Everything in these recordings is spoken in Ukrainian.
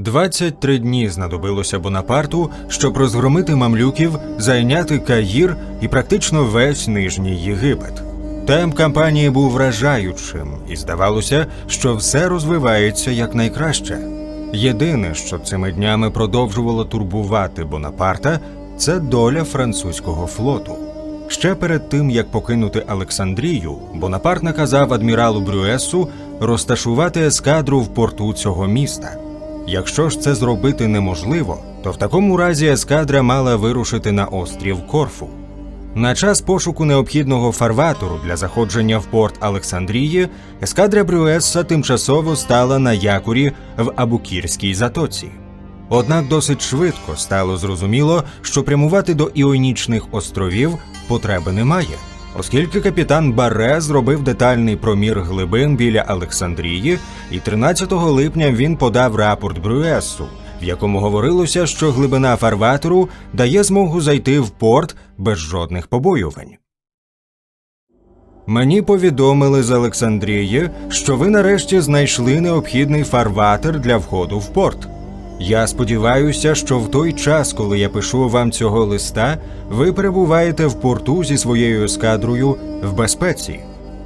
23 дні знадобилося Бонапарту, щоб розгромити мамлюків, зайняти Каїр і практично весь нижній Єгипет. Темп кампанії був вражаючим, і здавалося, що все розвивається якнайкраще. Єдине, що цими днями продовжувало турбувати Бонапарта, це доля французького флоту. Ще перед тим як покинути Олександрію, Бонапарт наказав адміралу Брюесу розташувати ескадру в порту цього міста. Якщо ж це зробити неможливо, то в такому разі ескадра мала вирушити на острів Корфу. На час пошуку необхідного фарватеру для заходження в порт Олександрії, ескадра Брюеса тимчасово стала на якорі в Абукірській затоці. Однак досить швидко стало зрозуміло, що прямувати до Іонічних островів потреби немає, оскільки капітан Барре зробив детальний промір глибин біля Олександрії, і 13 липня він подав рапорт Брюесу, в якому говорилося, що глибина фарватеру дає змогу зайти в порт без жодних побоювань. Мені повідомили з Олександрії, що ви нарешті знайшли необхідний фарватер для входу в порт. Я сподіваюся, що в той час, коли я пишу вам цього листа, ви перебуваєте в порту зі своєю ескадрою в безпеці.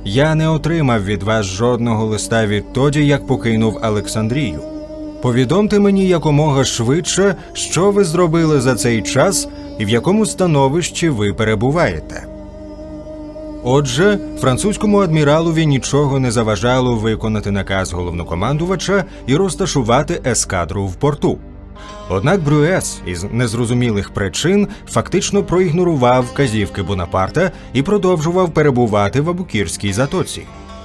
Я не отримав від вас жодного листа відтоді, як покинув Олександрію. Повідомте мені якомога швидше, що ви зробили за цей час і в якому становищі ви перебуваєте. Отже, французькому адміралові нічого не заважало виконати наказ головнокомандувача і розташувати ескадру в порту. Однак Брюес із незрозумілих причин фактично проігнорував вказівки Бонапарта і продовжував перебувати в Абукірській затоці.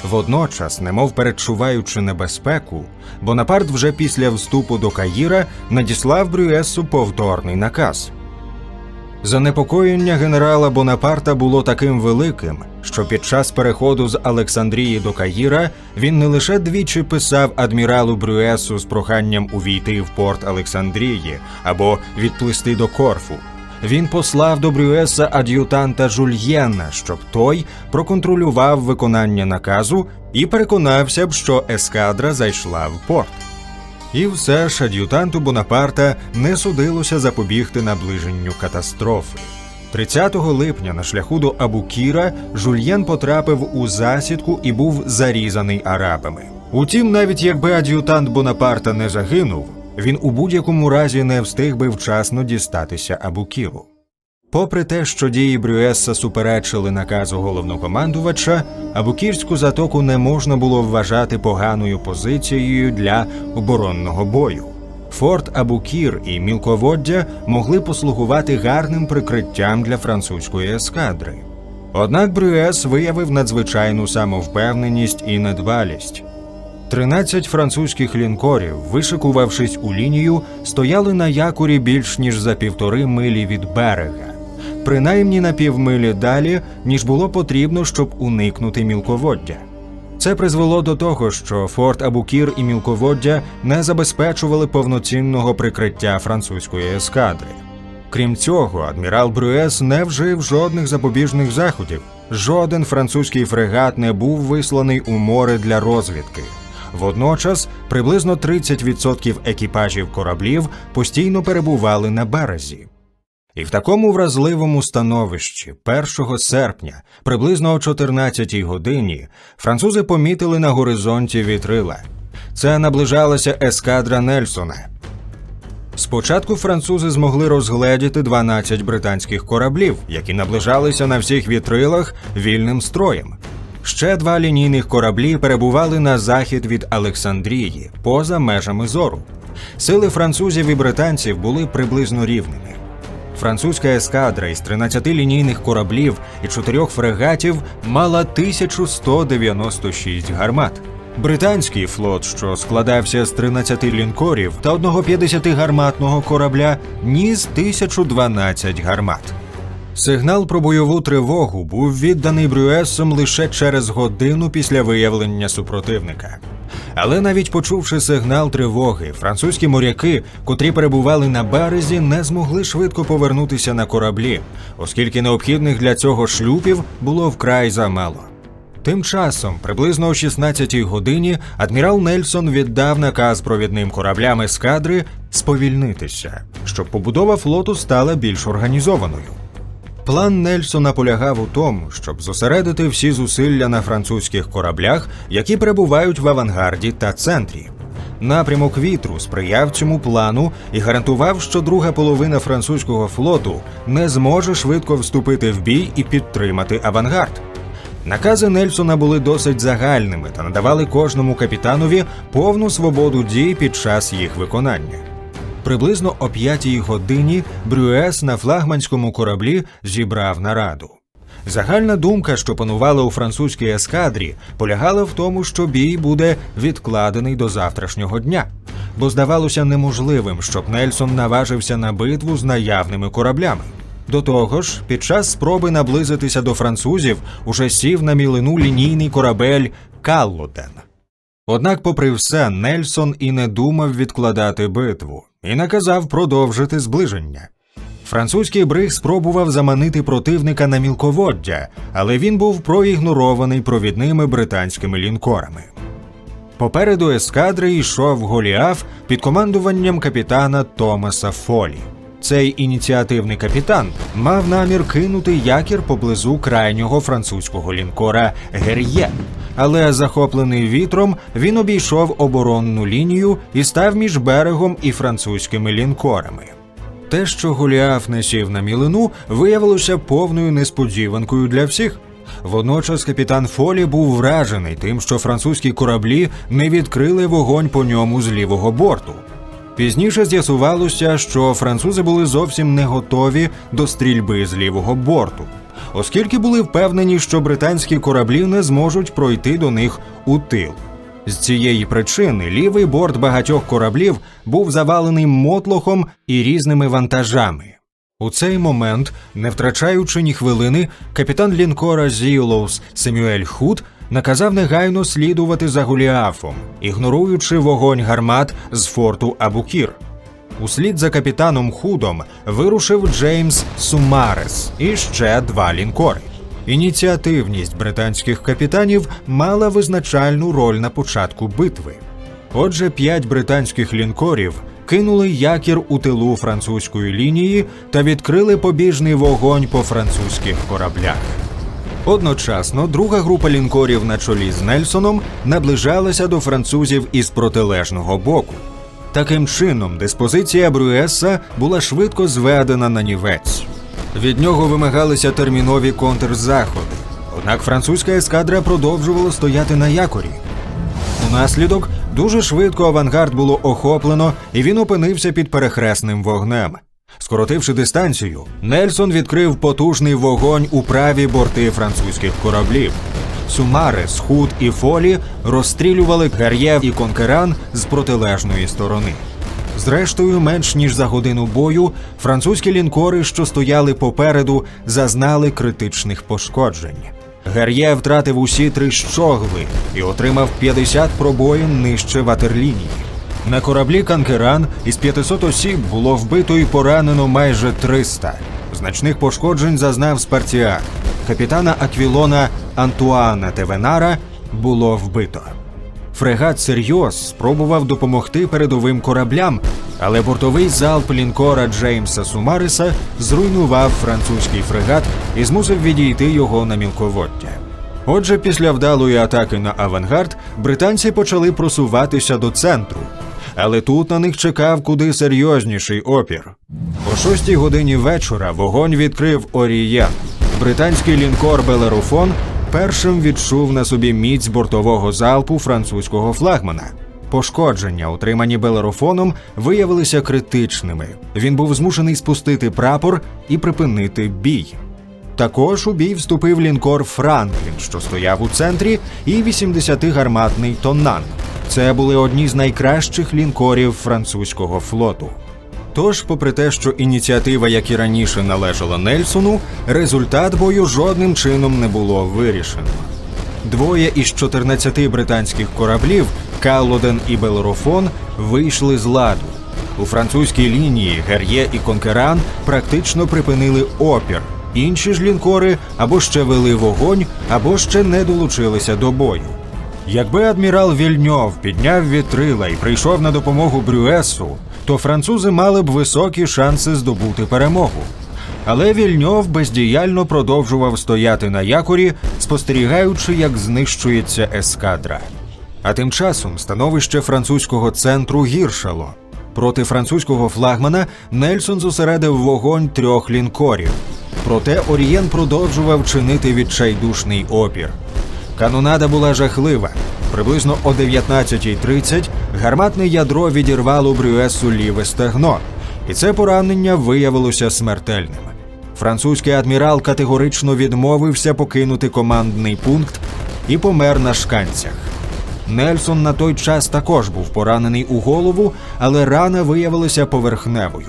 Водночас, немов передчуваючи небезпеку, Бонапарт вже після вступу до Каїра надіслав Брюесу повторний наказ. Занепокоєння генерала Бонапарта було таким великим, що під час переходу з Олександрії до Каїра він не лише двічі писав адміралу Брюесу з проханням увійти в порт Олександрії або відплисти до Корфу. Він послав до Брюеса ад'ютанта Жульєна, щоб той проконтролював виконання наказу і переконався б, що ескадра зайшла в порт. І все ж ад'ютанту Бонапарта не судилося запобігти наближенню катастрофи. 30 липня на шляху до Абукіра Жульєн потрапив у засідку і був зарізаний арабами. Утім, навіть якби ад'ютант Бонапарта не загинув, він у будь-якому разі не встиг би вчасно дістатися Абукіру. Попри те, що дії Брюеса суперечили наказу головнокомандувача, Абукірську затоку не можна було вважати поганою позицією для оборонного бою. Форт Абукір і мілководдя могли послугувати гарним прикриттям для французької ескадри. Однак Брюес виявив надзвичайну самовпевненість і недбалість. 13 французьких лінкорів, вишикувавшись у лінію, стояли на якорі більш ніж за півтори милі від берега, принаймні на півмилі далі, ніж було потрібно, щоб уникнути мілководдя. Це призвело до того, що форт Абукір і мілководдя не забезпечували повноцінного прикриття французької ескадри. Крім цього, адмірал Брюес не вжив жодних запобіжних заходів. Жоден французький фрегат не був висланий у море для розвідки. Водночас приблизно 30% екіпажів кораблів постійно перебували на березі. І в такому вразливому становищі 1 серпня, приблизно о 14 годині, французи помітили на горизонті вітрила. Це наближалася ескадра Нельсона. Спочатку французи змогли розгледіти 12 британських кораблів, які наближалися на всіх вітрилах вільним строєм. Ще два лінійних кораблі перебували на захід від Олександрії, поза межами зору. Сили французів і британців були приблизно рівними. Французька ескадра із 13 лінійних кораблів і 4 фрегатів мала 1196 гармат. Британський флот, що складався з 13 лінкорів та одного 50-гарматного корабля, ніс 1012 гармат. Сигнал про бойову тривогу був відданий Брюесом лише через годину після виявлення супротивника. Але навіть почувши сигнал тривоги, французькі моряки, котрі перебували на березі, не змогли швидко повернутися на кораблі, оскільки необхідних для цього шлюпів було вкрай замало. Тим часом, приблизно о 16-й годині, адмірал Нельсон віддав наказ провідним кораблям ескадри сповільнитися, щоб побудова флоту стала більш організованою. План Нельсона полягав у тому, щоб зосередити всі зусилля на французьких кораблях, які перебувають в авангарді та центрі. Напрямок вітру сприяв цьому плану і гарантував, що друга половина французького флоту не зможе швидко вступити в бій і підтримати авангард. Накази Нельсона були досить загальними та надавали кожному капітанові повну свободу дій під час їх виконання. Приблизно о п'ятій годині Брюес на флагманському кораблі зібрав нараду. Загальна думка, що панувала у французькій ескадрі, полягала в тому, що бій буде відкладений до завтрашнього дня, бо здавалося неможливим, щоб Нельсон наважився на битву з наявними кораблями. До того ж, під час спроби наблизитися до французів уже сів на мілину лінійний корабель Каллотен. Однак, попри все, Нельсон і не думав відкладати битву і наказав продовжити зближення. Французький бриг спробував заманити противника на мілководдя, але він був проігнорований провідними британськими лінкорами. Попереду ескадри йшов Голіаф під командуванням капітана Томаса Фолі. Цей ініціативний капітан мав намір кинути якір поблизу крайнього французького лінкора Гер'є. Але захоплений вітром він обійшов оборонну лінію і став між берегом і французькими лінкорами. Те, що Голіаф не сів на мілину, виявилося повною несподіванкою для всіх. Водночас капітан Фолі був вражений тим, що французькі кораблі не відкрили вогонь по ньому з лівого борту. Пізніше з'ясувалося, що французи були зовсім не готові до стрільби з лівого борту, оскільки були впевнені, що британські кораблі не зможуть пройти до них у тил. З цієї причини лівий борт багатьох кораблів був завалений мотлохом і різними вантажами. У цей момент, не втрачаючи ні хвилини, капітан лінкора Зіолоус Семюель Худ наказав негайно слідувати за Голіафом, ігноруючи вогонь гармат з форту Абукір. Услід за капітаном Худом вирушив Джеймс Сумарес і ще два лінкори. Ініціативність британських капітанів мала визначальну роль на початку битви. Отже, п'ять британських лінкорів кинули якір у тилу французької лінії та відкрили побіжний вогонь по французьких кораблях. Одночасно друга група лінкорів на чолі з Нельсоном наближалася до французів із протилежного боку. Таким чином, диспозиція Брюеса була швидко зведена на нівець. Від нього вимагалися термінові контрзаходи. Однак французька ескадра продовжувала стояти на якорі. Унаслідок дуже швидко авангард було охоплено, і він опинився під перехресним вогнем. Скоротивши дистанцію, Нельсон відкрив потужний вогонь у праві борти французьких кораблів. Сумарес, Худ і Фолі розстрілювали Гар'єв і Конкеран з протилежної сторони. Зрештою, менш ніж за годину бою, французькі лінкори, що стояли попереду, зазнали критичних пошкоджень. Гар'є втратив усі три щогли і отримав 50 пробоїн нижче ватерлінії. На кораблі Канкеран із 500 осіб було вбито і поранено майже 300. Значних пошкоджень зазнав Спартіак. Капітана Аквілона Антуана Тевенара було вбито. Фрегат Серйоз спробував допомогти передовим кораблям, але бортовий залп лінкора Джеймса Сумариса зруйнував французький фрегат і змусив відійти його на мілководдя. Отже, після вдалої атаки на авангард британці почали просуватися до центру, але тут на них чекав куди серйозніший опір. О шостій годині вечора вогонь відкрив Орієн. Британський лінкор Белеруфон першим відчув на собі міць бортового залпу французького флагмана. Пошкодження, отримані Белерофоном, виявилися критичними. Він був змушений спустити прапор і припинити бій. Також у бій вступив лінкор Франклін, що стояв у центрі, і 80-гарматний Тоннан. Це були одні з найкращих лінкорів французького флоту. Тож, попри те, що ініціатива, як і раніше, належала Нельсону, результат бою жодним чином не було вирішено. Двоє із 14 британських кораблів Каллоден і Белерофон вийшли з ладу. У французькій лінії Гер'є і Конкеран практично припинили опір, Інші ж лінкори або ще вели вогонь, або ще не долучилися до бою. Якби адмірал Вільньов підняв вітрила і прийшов на допомогу Брюесу, то французи мали б високі шанси здобути перемогу. Але Вільньов бездіяльно продовжував стояти на якорі, спостерігаючи, як знищується ескадра. А тим часом становище французького центру гіршало. Проти французького флагмана Нельсон зосередив вогонь трьох лінкорів. Проте Орієн продовжував чинити відчайдушний опір. Канонада була жахлива. Приблизно о 19.30 гарматне ядро відірвало Брюесу ліве стегно, і це поранення виявилося смертельним. Французький адмірал категорично відмовився покинути командний пункт і помер на шканцях. Нельсон на той час також був поранений у голову, але рана виявилася поверхневою.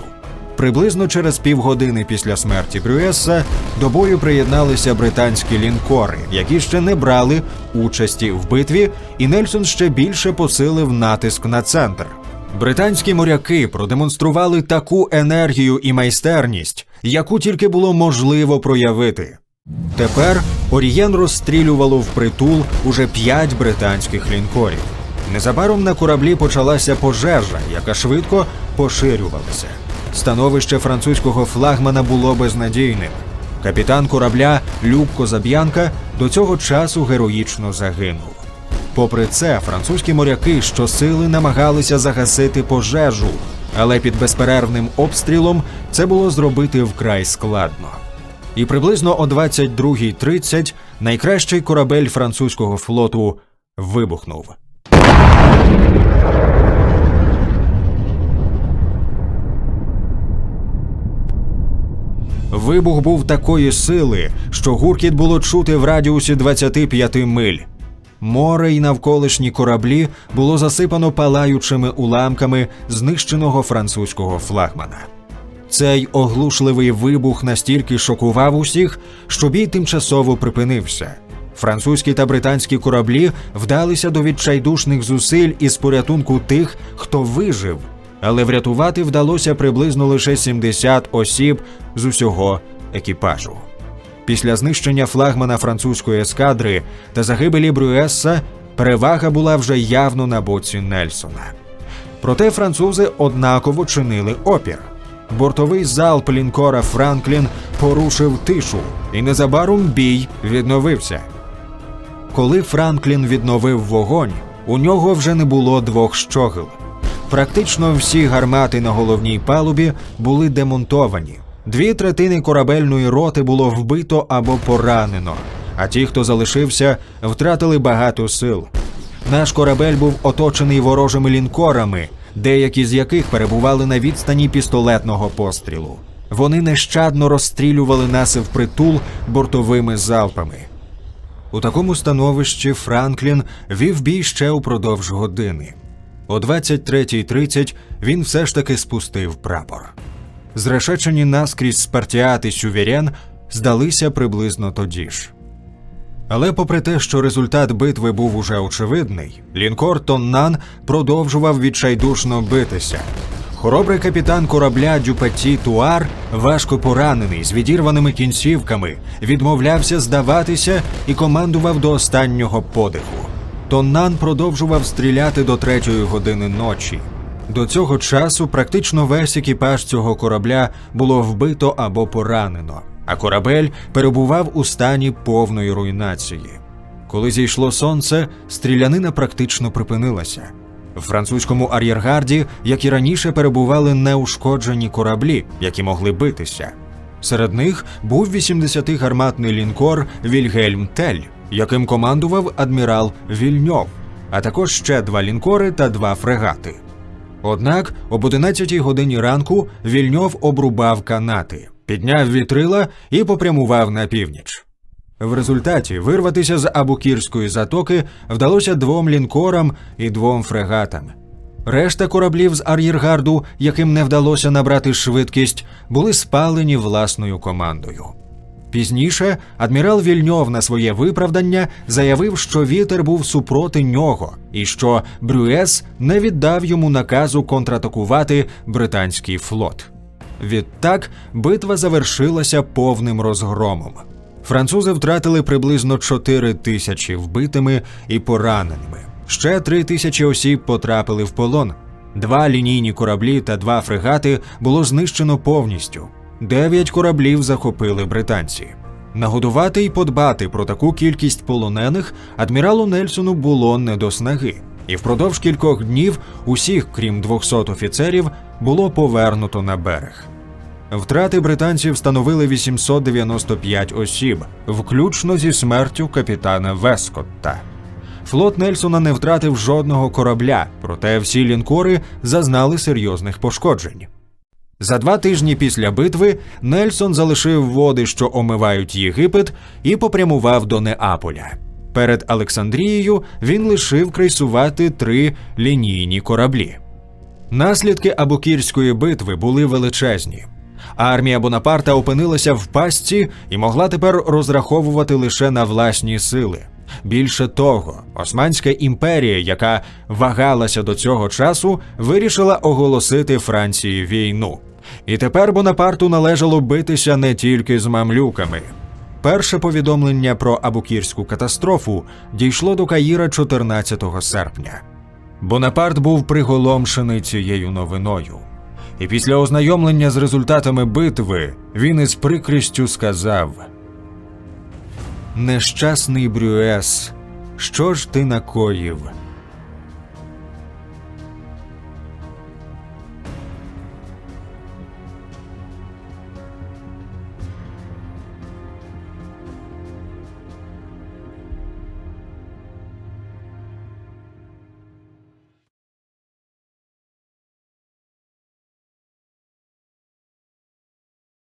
Приблизно через півгодини після смерті Брюеса до бою приєдналися британські лінкори, які ще не брали участі в битві, і Нельсон ще більше посилив натиск на центр. Британські моряки продемонстрували таку енергію і майстерність, яку тільки було можливо проявити. Тепер Орієн розстрілювало впритул уже п'ять британських лінкорів. Незабаром на кораблі почалася пожежа, яка швидко поширювалася. Становище французького флагмана було безнадійним. Капітан корабля Люк Козаб'янка до цього часу героїчно загинув. Попри це, французькі моряки щосили намагалися загасити пожежу, але під безперервним обстрілом це було зробити вкрай складно. І приблизно о 22.30 найкращий корабель французького флоту вибухнув. Вибух був такої сили, що гуркіт було чути в радіусі 25 миль. Море й навколишні кораблі було засипано палаючими уламками знищеного французького флагмана. Цей оглушливий вибух настільки шокував усіх, що бій тимчасово припинився. Французькі та британські кораблі вдалися до відчайдушних зусиль із порятунку тих, хто вижив, але врятувати вдалося приблизно лише 70 осіб з усього екіпажу. Після знищення флагмана французької ескадри та загибелі Брюесса перевага була вже явно на боці Нельсона. Проте французи однаково чинили опір. Бортовий залп лінкора Франклін порушив тишу, і незабаром бій відновився. Коли Франклін відновив вогонь, у нього вже не було двох щогел. Практично всі гармати на головній палубі були демонтовані. Дві третини корабельної роти було вбито або поранено, а ті, хто залишився, втратили багато сил. Наш корабель був оточений ворожими лінкорами, деякі з яких перебували на відстані пістолетного пострілу. Вони нещадно розстрілювали нас впритул бортовими залпами. У такому становищі Франклін вів бій ще упродовж години. О 23.30 він все ж таки спустив прапор. Зрешечені наскрізь Спартіат і Сювєрен здалися приблизно тоді ж. Але попри те, що результат битви був уже очевидний, лінкор Тоннан продовжував відчайдушно битися. Хоробрий капітан корабля Дюпеті Туар, важко поранений з відірваними кінцівками, відмовлявся здаватися і командував до останнього подиху. Тоннан продовжував стріляти до третьої години ночі. До цього часу практично весь екіпаж цього корабля було вбито або поранено, а корабель перебував у стані повної руйнації. Коли зійшло сонце, стрілянина практично припинилася. В французькому ар'єргарді, як і раніше, перебували неушкоджені кораблі, які могли битися. Серед них був 80-гарматний лінкор Вільгельм Тель, яким командував адмірал Вільньов, а також ще два лінкори та два фрегати. Однак об 11 годині ранку Вільньов обрубав канати, підняв вітрила і попрямував на північ. В результаті вирватися з Абукірської затоки вдалося двом лінкорам і двом фрегатам. Решта кораблів з ар'єргарду, яким не вдалося набрати швидкість, були спалені власною командою. Пізніше адмірал Вільньов на своє виправдання заявив, що вітер був супроти нього, і що Брюес не віддав йому наказу контратакувати британський флот. Відтак битва завершилася повним розгромом. Французи втратили приблизно 4 тисячі вбитими і пораненими. Ще 3 тисячі осіб потрапили в полон. Два лінійні кораблі та два фрегати було знищено повністю. Дев'ять кораблів захопили британці. Нагодувати і подбати про таку кількість полонених адміралу Нельсону було не до снаги, і впродовж кількох днів усіх, крім 200 офіцерів, було повернуто на берег. Втрати британців становили 895 осіб, включно зі смертю капітана Вескотта. Флот Нельсона не втратив жодного корабля, проте всі лінкори зазнали серйозних пошкоджень. За два тижні після битви Нельсон залишив води, що омивають Єгипет, і попрямував до Неаполя. Перед Олександрією він лишив крейсувати три лінійні кораблі. Наслідки Абукірської битви були величезні. Армія Бонапарта опинилася в пастці і могла тепер розраховувати лише на власні сили. Більше того, Османська імперія, яка вагалася до цього часу, вирішила оголосити Франції війну. І тепер Бонапарту належало битися не тільки з мамлюками. Перше повідомлення про Абукірську катастрофу дійшло до Каїра 14 серпня. Бонапарт був приголомшений цією новиною. І після ознайомлення з результатами битви він із прикрістю сказав: Нещасний Брюес, що ж ти накоїв?